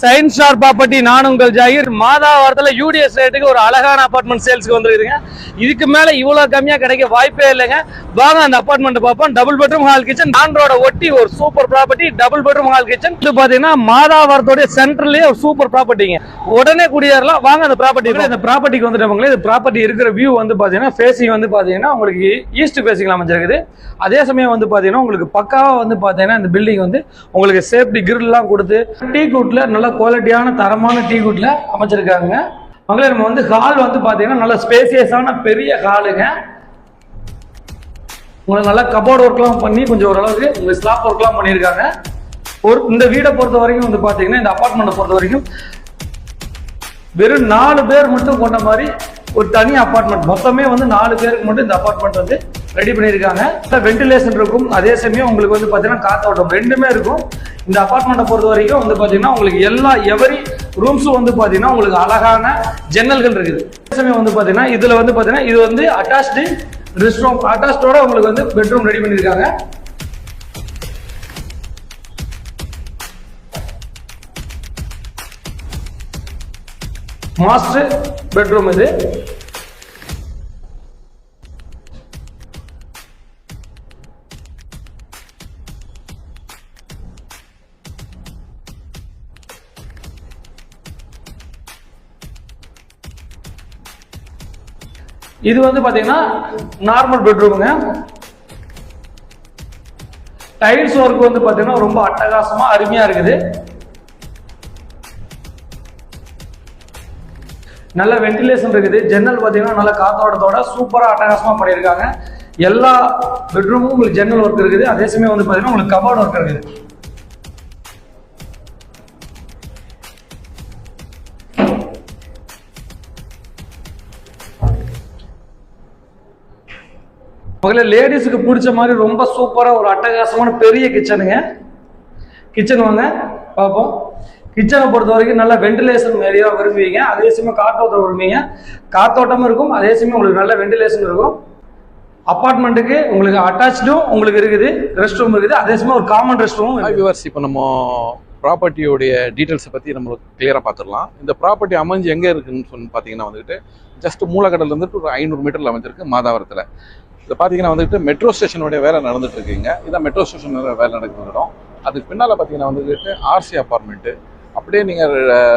Science star property நான் உங்கள் Zakir. மாதாவரத்தில் UDS ரேட்டுக்கு ஒரு அழகான அபார்ட்மெண்ட் சேல்ஸ்க்கு வந்துருக்குதுங்க. இதுக்கு மேல இவ்வளவு கம்மியா கிடைக்க வாய்ப்பே இல்லைங்க. வாங்க அந்த அபார்ட்மெண்ட் பார்ப்போம். டபுள் பெட்ரூம் ஹால் கிச்சன் நான் ரோட ஒட்டி ஒரு super property double bedroom hall kitchen இது பாத்தீங்கன்னா மாதாவரத்தோட சென்ட்ரலே ஒரு சூப்பர் ப்ராப்பர்ட்டிங்க உடனே குடியேறலாம். வாங்க அந்த ப்ராப்பர்ட்டி இந்த ப்ராப்பர்ட்டிக்கு வந்துட்டவங்களே இந்த ப்ராப்பர்ட்டி இருக்கிற வியூ வந்து பாத்தீங்கன்னா ஃபேசிங் வந்து பாத்தீங்கன்னா உங்களுக்கு ஈஸ்ட் ஃபேசிங்ல அமைஞ்சிருக்குது. அதே சமயம் வந்து பாத்தீங்கன்னா உங்களுக்கு பக்காவா வந்து பாத்தீங்கன்னா இந்த பில்டிங் வந்து உங்களுக்கு சேஃப்டி கிரில்லாம் கொடுத்து டீ குட்ல நல்ல குவாலிட்டியான தரமான டீ குட்ல அமைச்சிருக்காங்க. மகளே நம்ம வந்து ஹால் வந்து பார்த்தீங்கன்னா நல்ல ஸ்பேசியஸான பெரிய ஹாலுங்க உங்களுக்கு நல்லா கபோர்ட் ஒர்க்லாம் பண்ணி கொஞ்சம் ஓரளவுக்கு உங்களுக்கு ஸ்லாப் ஒர்க்லாம் பண்ணியிருக்காங்க. ஒரு இந்த வீடை பொறுத்த வரைக்கும் வந்து பார்த்தீங்கன்னா இந்த அபார்ட்மெண்ட்டை பொறுத்த வரைக்கும் வெறும் நாலு பேர் மட்டும் கொண்ட மாதிரி ஒரு தனி அபார்ட்மெண்ட் மொத்தமே வந்து நாலு பேருக்கு மட்டும் இந்த அப்பார்ட்மெண்ட் வந்து ரெடி பண்ணியிருக்காங்க. வென்டிலேஷன் இருக்கும். அதே சமயம் உங்களுக்கு வந்து பார்த்தீங்கன்னா காத்தோட்டம் ரெண்டுமே இருக்கும். இந்த அப்பார்ட்மெண்ட்டை பொறுத்த வரைக்கும் வந்து பார்த்தீங்கன்னா உங்களுக்கு எல்லா எவரி ரூம்ஸும் வந்து பார்த்தீங்கன்னா உங்களுக்கு அழகான ஜன்னல்கள் இருக்குது. அதே சமயம் வந்து பார்த்தீங்கன்னா இதில் வந்து பார்த்தீங்கன்னா இது வந்து அட்டாச்டு ரெஸ்ட் ரூம் அட்டாச்சோட உங்களுக்கு வந்து பெட்ரூம் ரெடி பண்ணியிருக்காங்க மாஸ்டர் பெட்ரூம் இது. இது வந்து பாத்தீங்கன்னா நார்மல் பெட்ரூமுங்க டைல்ஸ் ஒர்க் வந்து பாத்தீங்கன்னா ரொம்ப அட்டகாசமா அருமையா இருக்குது. நல்ல வென்டிலேஷன் இருக்குது. ஜன்னல் பார்த்தீங்கன்னா நல்ல காத்தோட்டத்தோட சூப்பராக அட்டகாசமாக பண்ணியிருக்காங்க. எல்லா பெட்ரூமும் உங்களுக்கு ஜன்னல் ஒர்க் இருக்குது. அதே சமயம் வந்து பார்த்தீங்கன்னா உங்களுக்கு கபார்டு ஒர்க் இருக்குது. முதல்ல லேடிஸுக்கு பிடிச்ச மாதிரி ரொம்ப சூப்பராக ஒரு அட்டகாசமான பெரிய கிச்சனுங்க. கிச்சன் வாங்க பார்ப்போம். கிச்சனை பொறுத்த வரைக்கும் நல்ல வென்டிலேஷன் ஏரியா விரும்புவீங்க. அதே சமயம் காற்றோட்டம் விரும்புவீங்க. காத்தோட்டமும் இருக்கும் அதே சமயம் உங்களுக்கு நல்ல வென்டிலேஷன் இருக்கும். அப்பார்ட்மெண்ட்டுக்கு உங்களுக்கு அட்டாச்சும் உங்களுக்கு இருக்குது ரெஸ்ட் ரூம் இருக்குது. அதே சமயம் ஒரு common rest room hi viewers இப்போ நம்ம ப்ராப்பர்ட்டியோடைய டீட்டெயில்ஸை பற்றி நம்ம கிளியராக பார்த்துடலாம். இந்த ப்ராப்பர்ட்டி அமைஞ்சு எங்கே இருக்குன்னு சொல்லி பார்த்தீங்கன்னா வந்துட்டு ஜஸ்ட் மூலக்கடல்ல இருந்துட்டு ஒரு ஐநூறு மீட்டரில் அமைஞ்சிருக்கு மாதாவரத்தில். இது பார்த்தீங்கன்னா வந்துட்டு மெட்ரோ ஸ்டேஷனுடைய வேலை நடந்துட்டு இருக்குங்க இதான் மெட்ரோ ஸ்டேஷன் வேலை நடக்கிற இடம். அதுக்கு பின்னால் பார்த்தீங்கன்னா வந்துட்டு ஆர்சி அப்பார்ட்மெண்ட்டு அப்படியே நீங்கள்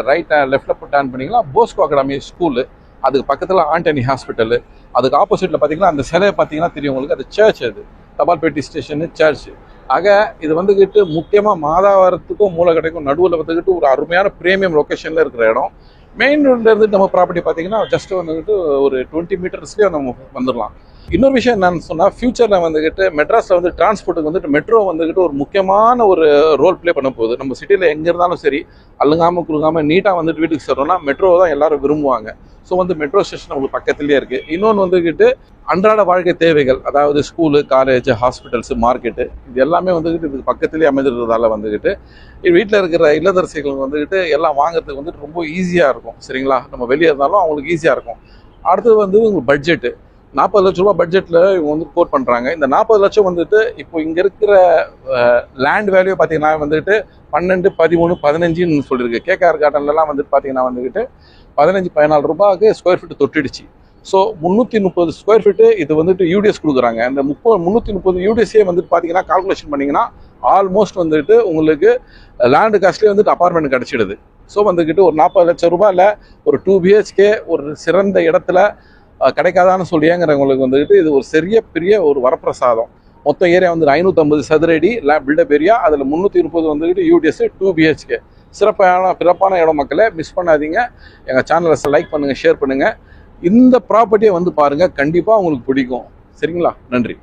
ரைட் லெஃப்ட்டில் டேர்ன் பண்ணீங்கன்னா போஸ்கோ அகாடமி ஸ்கூலு அதுக்கு பக்கத்தில் ஆண்டனி ஹாஸ்பிட்டலு அதுக்கு ஆப்போசிட்டில் பார்த்தீங்கன்னா அந்த சிலையை பார்த்தீங்கன்னா தெரியும் உங்களுக்கு. அது சர்ச் அது. தபால்பேட்டி ஸ்டேஷனு சர்ச் ஆக இது வந்துக்கிட்டு முக்கியமாக மாதாவரத்துக்கும் மூலக்கடைக்கும் நடுவில் வந்துக்கிட்டு ஒரு அருமையான ப்ரீமியம் லொக்கேஷனில் இருக்கிற இடம். மெயின் ரோட்லேருந்து நம்ம ப்ராப்பர்ட்டி பார்த்தீங்கன்னா ஜஸ்ட் வந்துக்கிட்டு ஒரு டுவெண்ட்டி மீட்டர்ஸ்லேயே நம்ம வந்துடலாம் இன்னொரு விஷயம் என்னன்னு சொன்னால் ஃபியூச்சரில் வந்துக்கிட்டு மெட்ராஸில் வந்து டிரான்ஸ்போர்ட்டுக்கு வந்துட்டு மெட்ரோ வந்துக்கிட்டு ஒரு முக்கியமான ஒரு ரோல் ப்ளே பண்ண போகுது. நம்ம சிட்டியில் எங்கே இருந்தாலும் சரி அழுங்காமல் குழுங்காமல் நீட்டாக வந்துட்டு வீட்டுக்கு சேர்றோம்னா மெட்ரோ தான் எல்லாரும் விரும்புவாங்க. ஸோ வந்து மெட்ரோ ஸ்டேஷன் உங்களுக்கு பக்கத்துலேயே இருக்குது இன்னொன்று வந்துக்கிட்டு அன்றாட வாழ்க்கை தேவைகள் அதாவது ஸ்கூலு காலேஜ் ஹாஸ்பிட்டல்ஸு மார்க்கெட்டு இது எல்லாமே வந்துக்கிட்டு இதுக்கு பக்கத்துலேயே அமைஞ்சிருக்கிறதால வந்துக்கிட்டு வீட்டில் இருக்கிற இல்லதரசிகளுக்கு வந்துக்கிட்டு எல்லாம் வாங்குறதுக்கு வந்துட்டு ரொம்ப ஈஸியாக இருக்கும். சரிங்களா? நம்ம வெளியே இருந்தாலும் அவங்களுக்கு ஈஸியாக இருக்கும். அடுத்தது வந்து உங்களுக்கு பட்ஜெட்டு நாற்பது லட்ச ரூபா பட்ஜெட்டில் இவங்க வந்து கோட் பண்ணுறாங்க இந்த நாற்பது லட்சம் வந்துட்டு இப்போ இங்கே இருக்கிற லேண்ட் வேல்யூ பார்த்தீங்கன்னா வந்துட்டு பன்னெண்டு பதிமூணு பதினஞ்சுன்னு சொல்லியிருக்கு. கேகேஆர் கார்டன்லலாம் வந்துட்டு பார்த்தீங்கன்னா வந்துக்கிட்டு பதினஞ்சு பதினாலு ரூபாய்க்கு ஸ்கொயர் ஃபீட் தொட்டிடுச்சு. ஸோ முந்நூற்றி முப்பது ஸ்கொயர் ஃபீட்டு இது வந்துட்டு யூடிஎஸ் கொடுக்குறாங்க. இந்த முப்பது முந்நூற்றி முப்பது யூடிஎஸ்ஸே வந்துட்டு பார்த்தீங்கன்னா கால்குலேஷன் பண்ணிங்கன்னா ஆல்மோஸ்ட் வந்துட்டு உங்களுக்கு லேண்டு காஸ்ட்லேயே வந்துட்டு அப்பார்ட்மெண்ட் கிடச்சிடுது. ஸோ வந்துக்கிட்டு ஒரு நாற்பது லட்சம் ரூபாயில் ஒரு டூ பிஹெச்கே ஒரு சிறந்த இடத்துல கிடைக்காதான்னு சொல்லியாங்கிறவங்களுக்கு வந்துட்டு இது ஒரு சிறிய பெரிய ஒரு வரப்பிரசாதம். மொத்த ஏரியா வந்து ஐநூற்றம்பது சதுரடி லே பில்டப் ஏரியா அதில் முந்நூற்றி முப்பது வந்துக்கிட்டு யூடிஎஸ் டூ பிஹெச்கே சிறப்பான பிறப்பான இடம் மக்களை மிஸ் பண்ணாதீங்க. எங்கள் சேனலை லைக் பண்ணுங்கள் ஷேர் பண்ணுங்கள் இந்த ப்ராப்பர்ட்டியை வந்து பாருங்கள் கண்டிப்பாக உங்களுக்கு பிடிக்கும். சரிங்களா? நன்றி.